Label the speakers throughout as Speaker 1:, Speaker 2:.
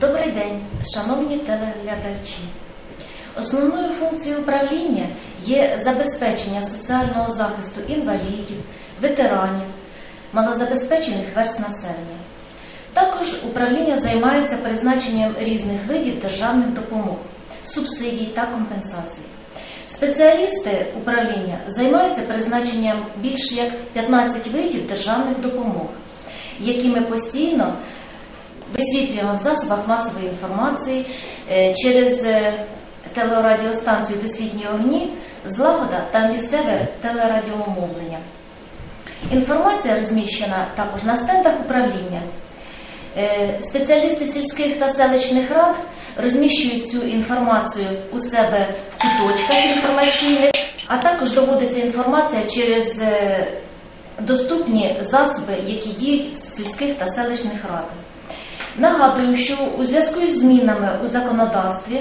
Speaker 1: Добрий день, шановні телеглядачі. Основною функцією управління є забезпечення соціального захисту інвалідів, ветеранів, малозабезпечених верст населення. Також управління займається призначенням різних видів державних допомог, субсидій та компенсацій. Спеціалісти управління займаються призначенням більш як 15 видів державних допомог, які ми постійно висвітлюємо в засобах масової інформації е, через е, телерадіостанцію Досвітні огні, злагода та місцеве телерадіомовлення. Інформація розміщена також на стендах управління. Е, Спеціалісти сільських та селищних рад розміщують цю інформацію у себе в куточках інформаційних, а також доводиться інформація через доступні засоби, які діють в сільських та селищних радах. Нагадую, що у зв'язку з змінами у законодавстві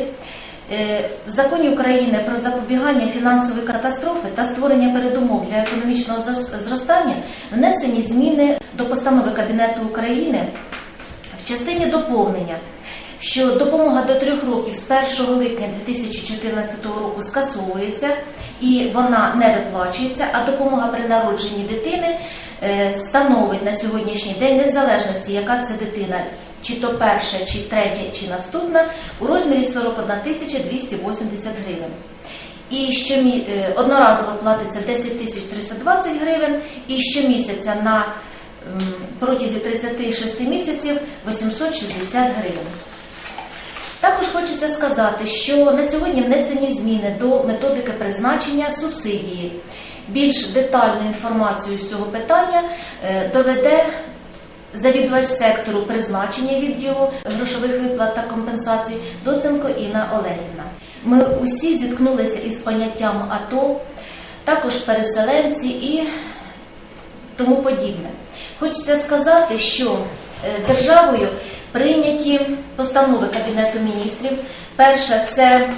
Speaker 1: е, в законі України про запобігання фінансової катастрофи та створення передумов для економічного зростання внесені зміни до постанови Кабінету України в частині доповнення, що допомога до трьох років з 1 липня 2014 року скасовується і вона не виплачується, а допомога при народженні дитини е, становить на сьогоднішній день незалежності, яка це дитина, чи то перша, чи третя, чи наступна, у розмірі 41 тисяча 280 гривень. І щомі... е, одноразово платиться 10 тисяч 320 гривень, і щомісяця на протязі 36 місяців 860 гривень. Також хочеться сказати, що на сьогодні внесені зміни до методики призначення субсидії. Більш детальну інформацію з цього питання е, доведе завідувач сектору призначення відділу грошових виплат та компенсацій Доценко Інна Олегівна. Ми усі зіткнулися із поняттям АТО, також переселенці і тому подібне. Хочеться сказати, що е, державою прийняті постанови Кабінету міністрів. Перша це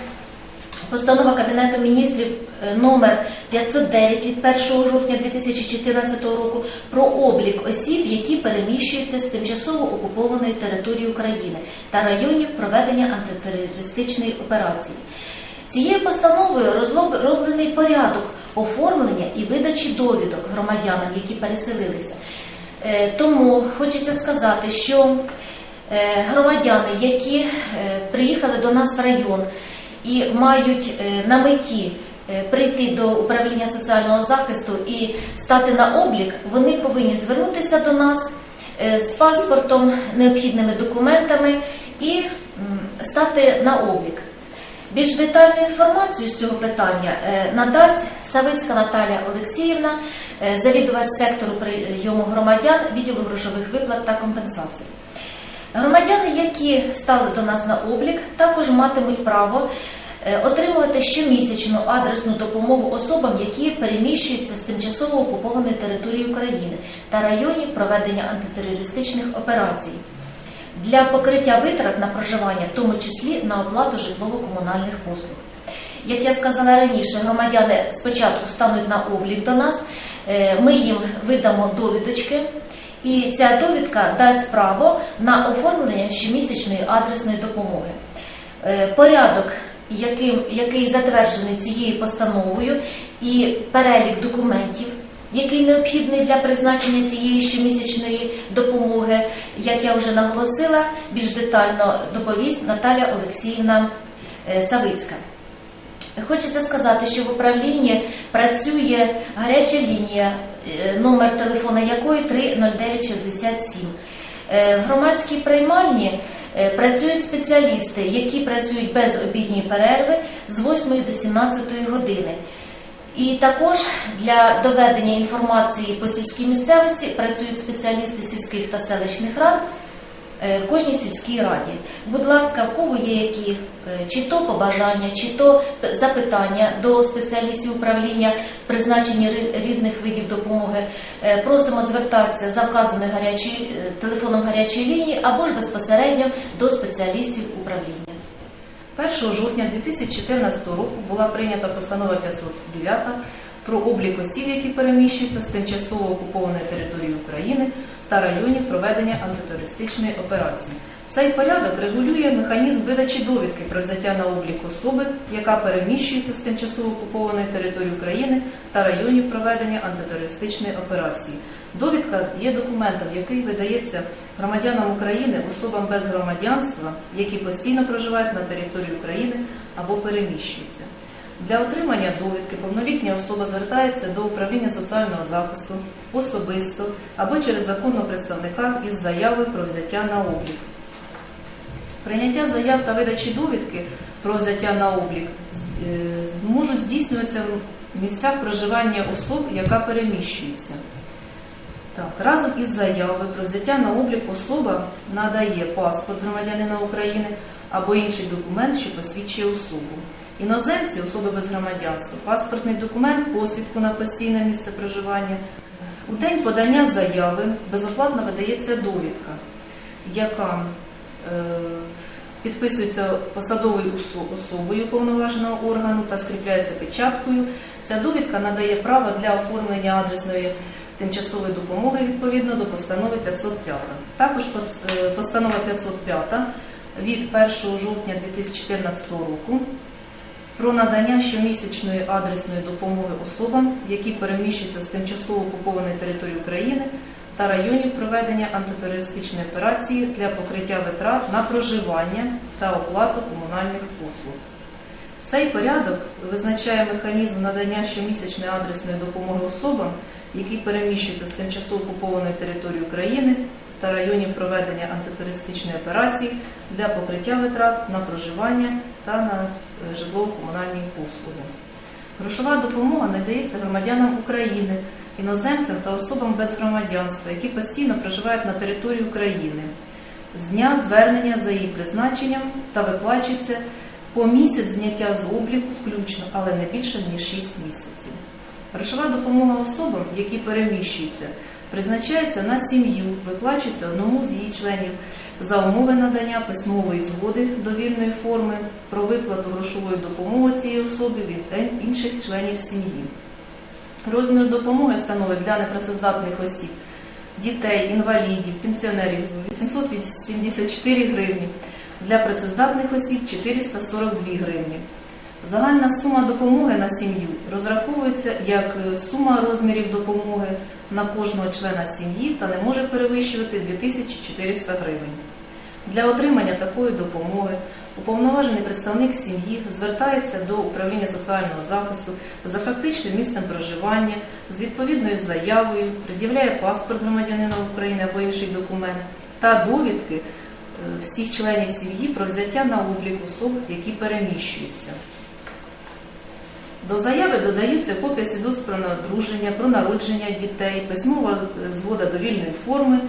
Speaker 1: постанова Кабінету міністрів е, номер 509 від 1 жовтня 2014 року про облік осіб, які переміщуються з тимчасово окупованої території України та районів проведення антитерористичної операції. Цією постановою розроблений порядок оформлення і видачі довідок громадянам, які переселилися. Е, Тому хочеться сказати, що е, громадяни, які приїхали до нас в район і мають е, на меті е, прийти до управління соціального захисту і стати на облік, вони повинні звернутися до нас е, з паспортом, необхідними документами і стати на облік. Більш детальну інформацію з цього питання надасть Савицька Наталія Олексіївна, завідувач сектору прийому громадян відділу грошових виплат та компенсацій. Громадяни, які стали до нас на облік, також матимуть право е, отримувати щомісячну адресну допомогу особам, які переміщуються з тимчасово окупованої території України та районів проведення антитерористичних операцій для покриття витрат на проживання, в тому числі на оплату житлово-комунальних послуг. Як я сказала раніше, громадяни спочатку стануть на облік до нас, е, ми їм видамо довідочки, і ця довідка дасть право на оформлення щомісячної адресної допомоги. Е, Порядок, який затверджений цією постановою, і перелік документів, який необхідний для призначення цієї щомісячної допомоги, як я вже наголосила, більш детально доповість Наталя Олексіївна е, Савицька. Хочеться сказати, що в управлінні працює гаряча лінія, номер телефона якої 30967. Е, В громадській приймальні е, працюють спеціалісти, які працюють без обідньої перерви з 8 до 17 години. І також для доведення інформації по сільській місцевості працюють спеціалісти сільських та селищних рад е, в кожній сільській раді. Будь ласка, в кого є які е, чи то побажання, чи то запитання до спеціалістів управління в призначенні різних видів допомоги, е, просимо звертатися за вказаною гарячою е, телефоном гарячої лінії або ж безпосередньо до спеціалістів управління.
Speaker 2: 1 жовтня 2014 року була прийнята постанова 509 про облік осіб, які переміщуються з тимчасово окупованої території України та районів проведення антитерористичної операції. Цей порядок регулює механізм видачі довідки про взяття на облік особи, яка переміщується з тимчасово окупованої території України та районів проведення антитерористичної операції. Довідка є документом, який видається громадянам України, особам без громадянства, які постійно проживають на території України або переміщуються. Для отримання довідки повнолітня особа звертається до управління соціального захисту особисто або через законного представника із заявою про взяття на облік. Прийняття заяв та видачі довідки про взяття на облік е, можуть здійснюватися в місцях проживання особ, яка переміщується. Так, разом із заявою про взяття на облік особа надає паспорт громадянина України або інший документ, що посвідчує особу. Іноземці, особи без громадянства, паспортний документ, посвідку на постійне місце проживання. У день подання заяви безоплатно видається довідка, яка е, підписується посадовою особою повноваженого органу та скріпляється печаткою. Ця довідка надає право для оформлення адресної тимчасової допомоги відповідно до постанови 505. Також е, постанова 505 від 1 жовтня 2014 року про надання щомісячної адресної допомоги особам, які переміщуються з тимчасово окупованої території України та районів проведення антитерористичної операції для покриття витрат на проживання та оплату комунальних послуг. Цей порядок визначає механізм надання щомісячної адресної допомоги особам, які переміщуються з тимчасово окупованої території України та районів проведення антитерористичної операції для покриття витрат на проживання та на е, житлово-комунальні послуги. Грошова допомога надається громадянам України, іноземцям та особам без громадянства, які постійно проживають на території України з дня звернення за її призначенням та виплачується по місяць зняття з обліку включно, але не більше ніж 6 місяців. Грошова допомога особам, які переміщуються, призначається на сім'ю, виплачується одному з її членів за умови надання письмової згоди довільної форми про виплату грошової допомоги цієї особи від інших членів сім'ї. Розмір допомоги становить для непрацездатних осіб, дітей, інвалідів, пенсіонерів 884 гривні, для працездатних осіб 442 гривні. Загальна сума допомоги на сім'ю розраховується як сума розмірів допомоги на кожного члена сім'ї та не може перевищувати 2400 гривень. Для отримання такої допомоги уповноважений представник сім'ї звертається до управління соціального захисту за фактичним місцем проживання з відповідною заявою, пред'являє паспорт громадянина України або інший документ та довідки е, всіх членів сім'ї про взяття на облік особ, які переміщуються. До заяви додаються копія свідоцтв про одруження, про народження дітей, письмова згода довільної форми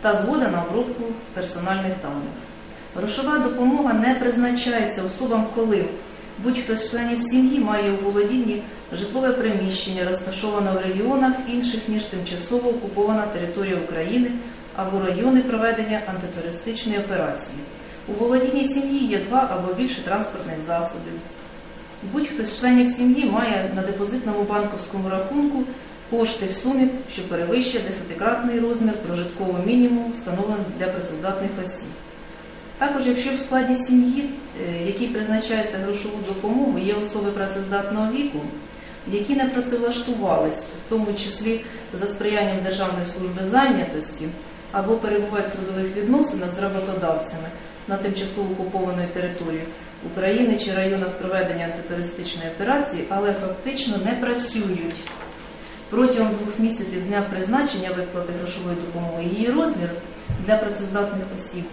Speaker 2: та згода на обробку персональних даних. Грошова допомога не призначається особам, коли будь-хто з членів сім'ї має у володінні житлове приміщення, розташоване в регіонах інших, ніж тимчасово окупована територія України або райони проведення антитерористичної операції. У володінні сім'ї є два або більше транспортних засобів. Будь-хто з членів сім'ї має на депозитному банківському рахунку кошти в сумі, що перевищує десятикратний розмір прожиткового мінімуму, встановлений для працездатних осіб. Також, якщо в складі сім'ї, е, якій призначається грошову допомогу, є особи працездатного віку, які не працевлаштувались, в тому числі за сприянням Державної служби зайнятості, або перебувають в трудових відносинах з роботодавцями на тимчасово окупованої території України чи районах проведення антитерористичної операції, але фактично не працюють. Протягом двох місяців з дня призначення виплати грошової допомоги її розмір для працездатних осіб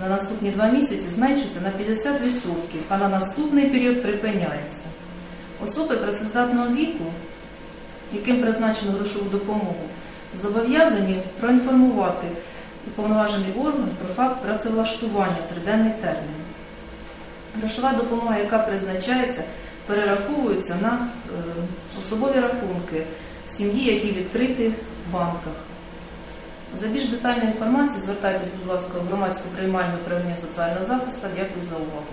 Speaker 2: на наступні два місяці зменшується на 50%, а на наступний період припиняється. Особи працездатного віку, яким призначено грошову допомогу, зобов'язані проінформувати уповноважений орган про факт працевлаштування триденний термін. Грошова допомога, яка призначається, перераховується на е, особові рахунки сім'ї, які відкриті в банках. За більш детальною інформацією звертайтесь, будь ласка, в громадську приймальну управління соціального захисту. Дякую за увагу.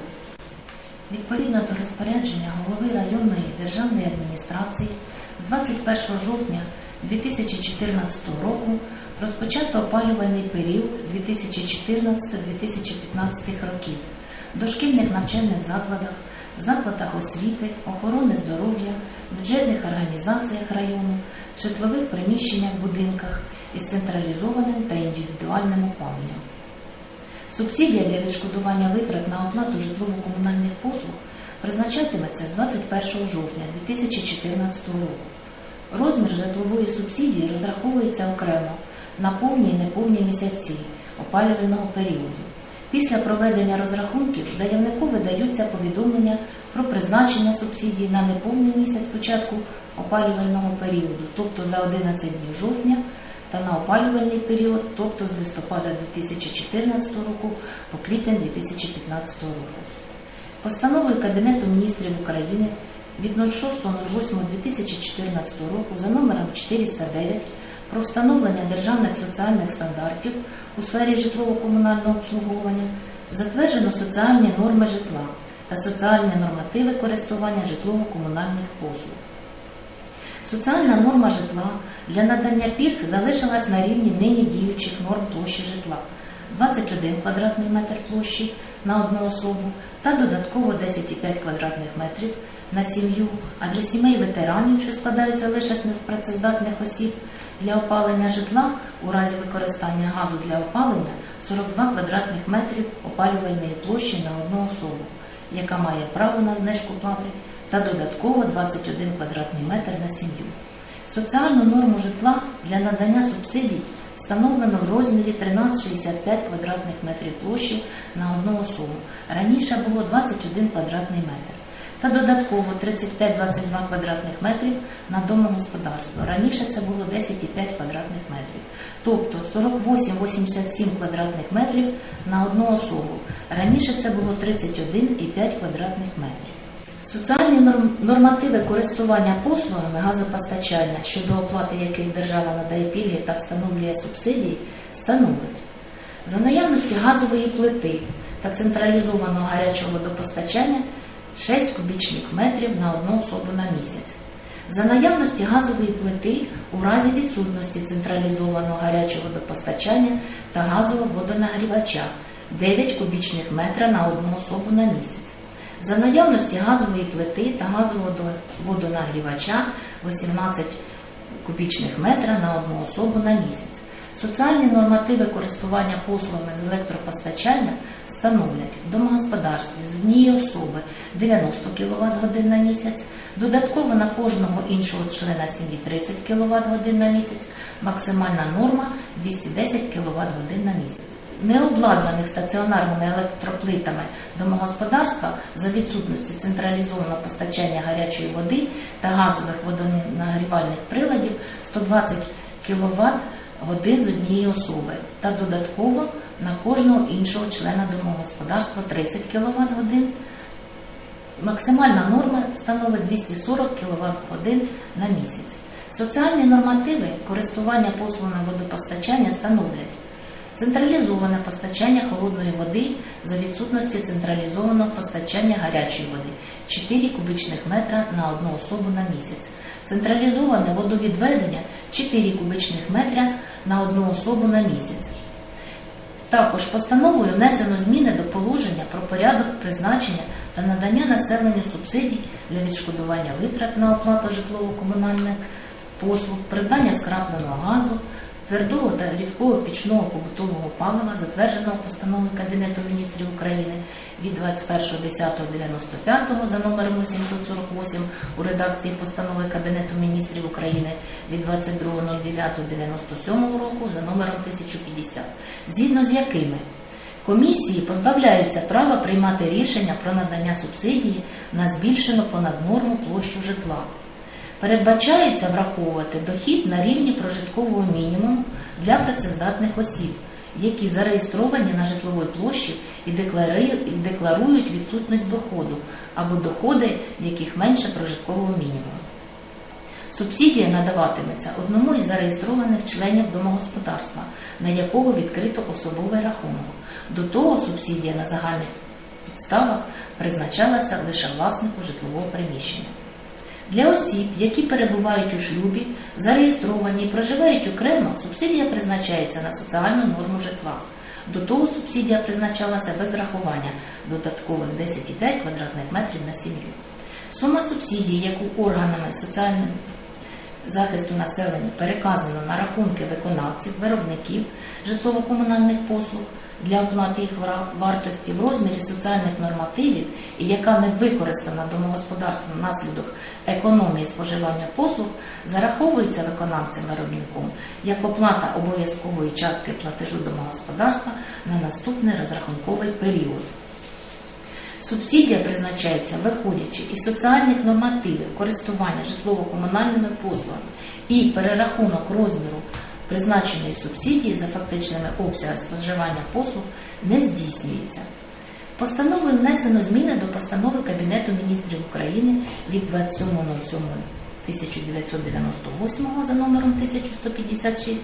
Speaker 1: Відповідно до розпорядження голови районної державної адміністрації 21 жовтня
Speaker 3: 2014 року розпочато опалювальний період 2014-2015 років дошкільних навчальних закладах, закладах освіти, охорони здоров'я, бюджетних організаціях району, житлових приміщеннях, будинках із централізованим та індивідуальним опаленням. Субсидія для відшкодування витрат на оплату житлово-комунальних послуг призначатиметься з 21 жовтня 2014 року. Розмір житлової субсидії розраховується окремо на повні і неповні місяці опалювального періоду. Після проведення розрахунків заявнику видаються повідомлення про призначення субсидії на неповний місяць початку опалювального періоду, тобто за 11 днів жовтня, та на опалювальний період, тобто з листопада 2014 року по квітень 2015 року. Постановою Кабінету міністрів України від 06.08.2014 року за номером 409 про встановлення державних соціальних стандартів у сфері житлово-комунального обслуговування затверджено соціальні норми житла та соціальні нормативи користування житлово-комунальних послуг. Соціальна норма житла для надання пільг залишилась на рівні нині діючих норм площі житла 21 квадратний метр площі на одну особу та додатково 10,5 квадратних метрів на сім'ю, а для сімей ветеранів, що складаються лише з непрацездатних осіб, для опалення житла у разі використання газу для опалення 42 квадратних метрів опалювальної площі на одну особу, яка має право на знижку плати, та додатково 21 квадратний метр на сім'ю. Соціальну норму житла для надання субсидій встановлено в розмірі 13,65 квадратних метрів площі на одну особу. Раніше було 21 квадратний метр. Та додатково 35-22 квадратних метрів на домогосподарство. Раніше це було 10,5 квадратних метрів. Тобто 48-87 квадратних метрів на одну особу. Раніше це було 31,5 квадратних метрів. Соціальні норм- нормативи користування послугами газопостачання, щодо оплати яких держава надає пільги та встановлює субсидії, становить за наявності газової плити та централізованого гарячого водопостачання 6 кубічних метрів на одну особу на місяць. За наявності газової плити у разі відсутності централізованого гарячого водопостачання та газового водонагрівача 9 кубічних метра на одну особу на місяць. За наявності газової плити та газового водонагрівача 18 кубічних метра на одну особу на місяць. Соціальні нормативи користування послугами з електропостачання становлять в домогосподарстві з однієї особи 90 кВт годин на місяць, додатково на кожного іншого члена сім'ї 30 кВт годин на місяць, максимальна норма 210 кВт годин на місяць. Необладнаних стаціонарними електроплитами домогосподарства за відсутності централізованого постачання гарячої води та газових водонагрівальних приладів 120 кВт годин з однієї особи та додатково на кожного іншого члена домогосподарства 30 кВт годин. Максимальна норма становить 240 кВт годин на місяць. Соціальні нормативи користування послугами водопостачання становлять централізоване постачання холодної води за відсутності централізованого постачання гарячої води 4 кубічних метра на одну особу на місяць. Централізоване водовідведення 4 кубічних метра на одну особу на місяць. Також постановою внесено зміни до положення про порядок призначення та надання населенню субсидій для відшкодування витрат на оплату житлово-комунальних послуг, придбання скрапленого газу, твердого та рідкого пічного побутового палива, затвердженого постановою Кабінету міністрів України від 21.10.95 за номером 848 у редакції постанови Кабінету міністрів України від 22.09.97 року за номером 1050, згідно з якими Комісії позбавляються права приймати рішення про надання субсидії на збільшену понад норму площу житла. Передбачається враховувати дохід на рівні прожиткового мінімуму для працездатних осіб, які зареєстровані на житловій площі і декларують відсутність доходу або доходи, яких менше прожиткового мінімуму. Субсидія надаватиметься одному із зареєстрованих членів домогосподарства, на якого відкрито особовий рахунок. До того субсидія на загальних підставах призначалася лише власнику житлового приміщення. Для осіб, які перебувають у шлюбі, зареєстровані і проживають окремо, субсидія призначається на соціальну норму житла. До того субсидія призначалася без рахування додаткових 10,5 квадратних метрів на сім'ю. Сума субсидії, яку органами соціального захисту населення переказано на рахунки виконавців, виробників житлово-комунальних послуг для оплати їх вартості в розмірі соціальних нормативів і яка не використана домогосподарством внаслідок економії споживання послуг, зараховується виконавцем виробником як оплата обов'язкової частки платежу домогосподарства на наступний розрахунковий період. Субсидія призначається виходячи із соціальних нормативів користування житлово-комунальними послугами і перерахунок розміру призначеної субсидії за фактичними обсягами споживання послуг не здійснюється. Постановою внесено зміни до постанови Кабінету міністрів України від 27.07.1998 за номером 1156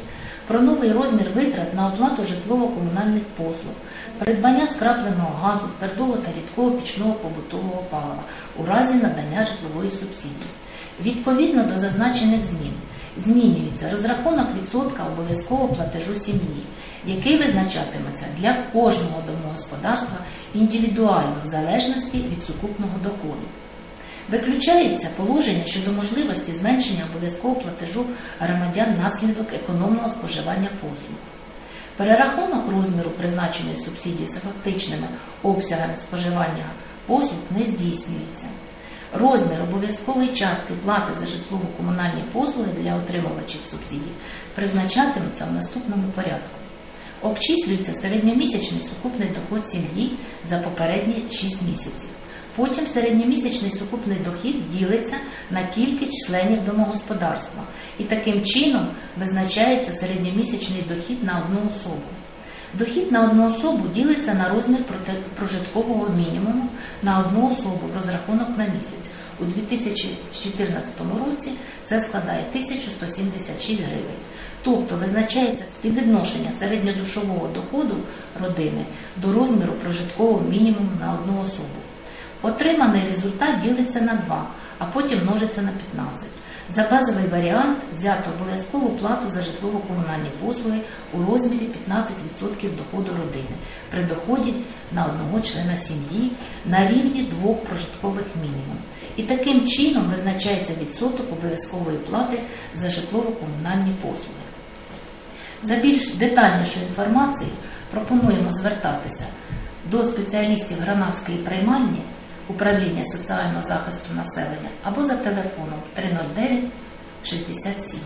Speaker 3: про новий розмір витрат на оплату житлово-комунальних послуг, придбання скрапленого газу, твердого та рідкого пічного побутового палива у разі надання житлової субсидії. Відповідно до зазначених змін змінюється розрахунок відсотка обов'язкового платежу сім'ї, який визначатиметься для кожного домогосподарства індивідуально в залежності від сукупного доходу. Виключається положення щодо можливості зменшення обов'язкового платежу громадян внаслідок економного споживання послуг. Перерахунок розміру призначеної субсидії за фактичними обсягами споживання послуг не здійснюється. Розмір обов'язкової частки плати за житлово-комунальні послуги для отримувачів субсидій призначатиметься в наступному порядку. Обчислюється середньомісячний сукупний доход сім'ї за попередні 6 місяців. Потім середньомісячний сукупний дохід ділиться на кількість членів домогосподарства і таким чином визначається середньомісячний дохід на одну особу. Дохід на одну особу ділиться на розмір прожиткового мінімуму на одну особу в розрахунок на місяць. У 2014 році це складає 1176 гривень. Тобто визначається співвідношення середньодушового доходу родини до розміру прожиткового мінімуму на одну особу. Отриманий результат ділиться на 2, а потім множиться на 15. За базовий варіант взято обов'язкову плату за житлово-комунальні послуги у розмірі 15% доходу родини при доході на одного члена сім'ї на рівні двох прожиткових мінімум. І таким чином визначається відсоток обов'язкової плати за житлово-комунальні послуги. За більш детальнішою інформацією пропонуємо звертатися до спеціалістів громадської приймальні управління соціального захисту населення або за телефоном 309 67.